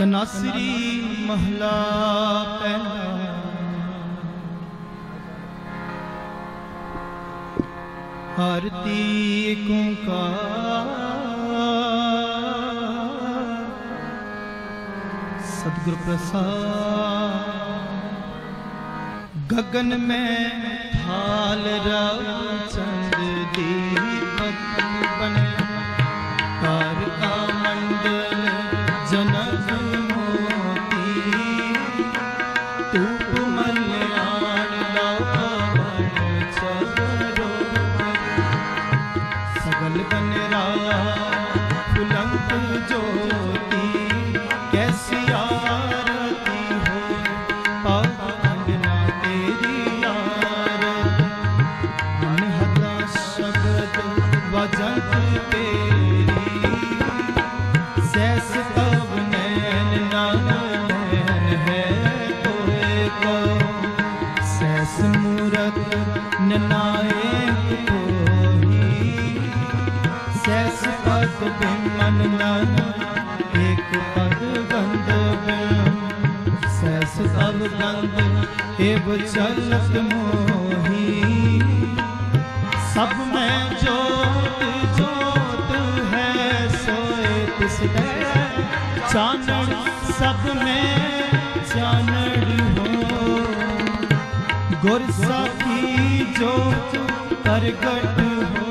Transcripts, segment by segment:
ਤਨਾਸਰੀ ਮਹਲਾ ਪਹਿਲਾ ਹਰਤੀ ਕੁੰਕਾਰ ਸਤਿਗੁਰ ਪ੍ਰਸਾਦ ਗਗਨ ਮੈਂ ਥਾਲ ਰਵ ਚੰਦ ਦੀ। ਤਵ ਗੰਧ ਏਵ ਚਲਤ ਮੋਹੀ। ਸਭ ਮੈਂ ਜੋਤ ਜੋਤ ਹੈ, ਸੋਏ ਤਿਸ ਦੇ ਚਾਨਣ, ਸਭ ਮੈਂ ਚਾਨਣ ਹੋ। ਗੁਰ ਸਾਖੀ ਜੋਤ ਪ੍ਰਗਟ ਹੋ।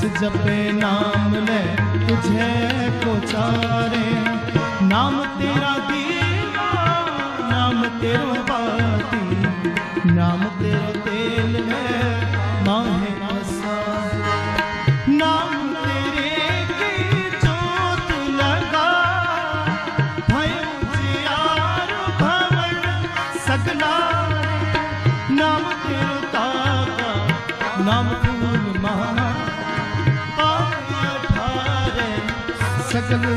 ਕਸ ਜਪੇ ਨਾਮ ਲੈ ਤੁਝੇ ਕੋ ਚਾਰੇ ਨਾਮ ਤੇਰਾ ਦੀਵਾ ਨਾਮ ਤੇਰੋ ਬਾਤੀ ਨਾਮ ਤੇਰੋ ਤੇਲ ਹੈ ਮਾਹੇ सजन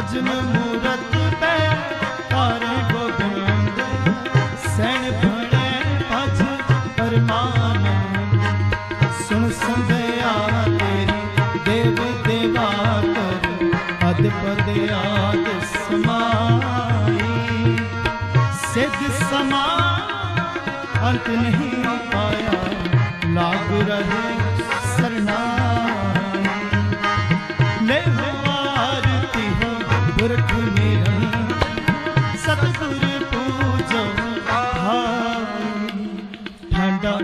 ਮਜਨ ਮੂਰਤ ਪੈ ਤਾਰੇ ਗੋਬਿੰਦ ਸੈਣ ਭਣੇ ਭਜ ਪਰਮਾਨੰਦ। ਸੁਣ ਸੰਧਿਆ ਤੇਰੀ, ਦੇਵ ਦੇਵਾ ਕਰ ਅਦ ਪਦ ਆਦ ਸਮਾਈ। ਸਿੱਧ ਸਮਾ ਅੰਤ ਨਹੀਂ ਹੋ ਪੁਰਖ ਮੇਰਾ। ਸਤਿਗੁਰ ਪੂਜੋ ਹਾਈ ਠੰਡਾ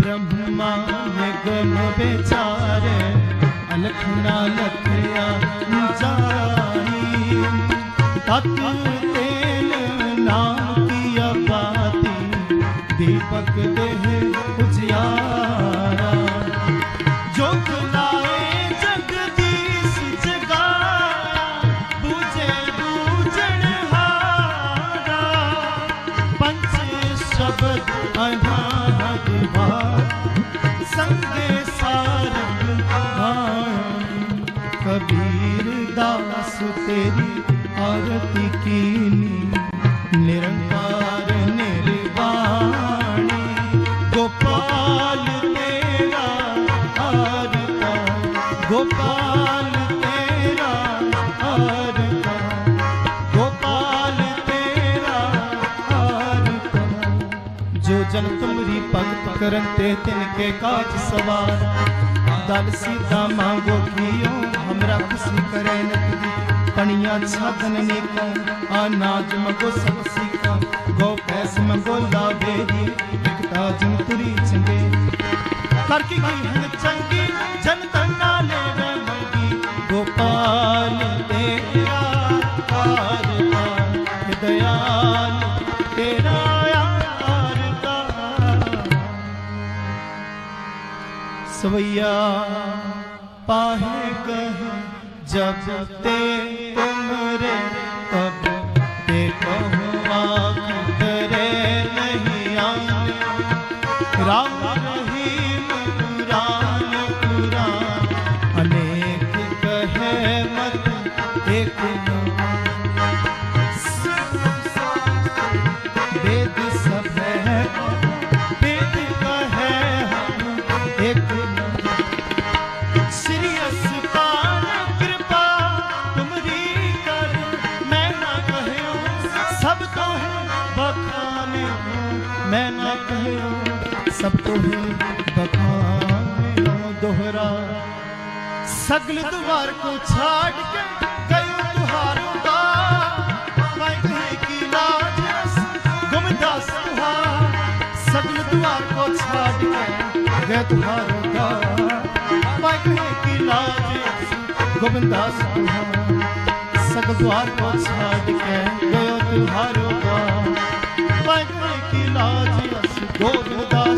ਬ੍ਰਹਮਾ ਨਿਗਮ ਵਿਚਾਰੇ ਲਖਣਾ ਲਖਿਆ ਜਾਈ ਤਤ ਤੇਲ ਨਾਮ ਕੀ ਆਬਾਦੀ ਦੀਪਕ ਸ਼ਬਦ ਅਨਾਹਦ ਵਾ ਸੰਗੇ ਸਾਰੰਗ ਆਇ ਕਬੀਰ ਦਾਸ ਤੇਰੀ ਆਰਤੀ ਕੀਨੀ करन ते तिनके काज सवार दल सीधा मांगो कियो हमरा खुशी करे नकदी पनिया छादन नेको अनाज मगो सब सीखा गो पैस मगो लावे विकता जिम तुरी चंगे करके की हन चंगे ਸਵਈਆ ਪਾਹੇ ਕਹ ਜਬ ਤੇ कहयो सब तो है बखाने दोहरा सगल द्वार को छाड़ के गयो तुहारों का मैं कहे की लाज रस गुमदास तुहार सगल द्वार को छाड़ के गए तुहारों का मैं कहे की लाज रस गोविंदास तुहार सगल द्वार को छाड़ के गयो तुहारों का मैं कहे की लाज रस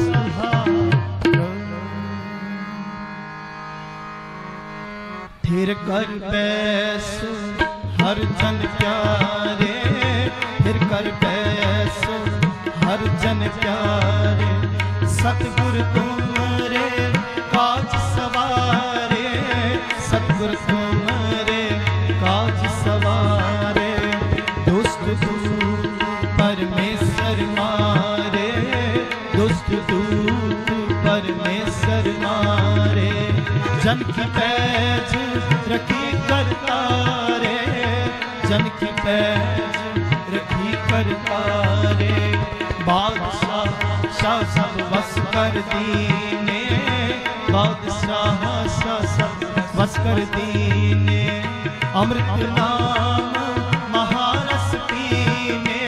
ਕਰ ਪੈਸ ਹਰ ਜਨ ਪਿਆਰੇ, ਫਿਰ ਕਰ ਪੈਸ ਹਰ ਜਨ ਪਿਆਰੇ, ਸਤਿਗੁਰ ਤੁਮਰੇ, ਕਾਜ ਸਵਾਰੇ। ਸਤਿਗੁਰ ਤੁਮਰੇ, ਕਾਜ ਸਵਾਰੇ। ਦੁਸ਼ਟ ਦੂਤ ਪਰਮੇਸ਼ਰ ਮਾਰੇ। ਦੁਸ਼ਟ ਦੂਤ ਪਰਮੇਸ਼ਰ ਮਾਰੇ। ਜਨ ਕੀ कर दीने बादशाह शाह सब बस कर दीने अमृत नाम महारस पीने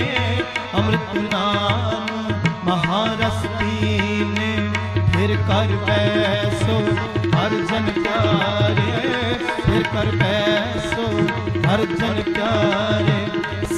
अमृत नाम महारस पीने फिर कर बैसो हर जन प्यारे फिर कर बैसो हर जन प्यारे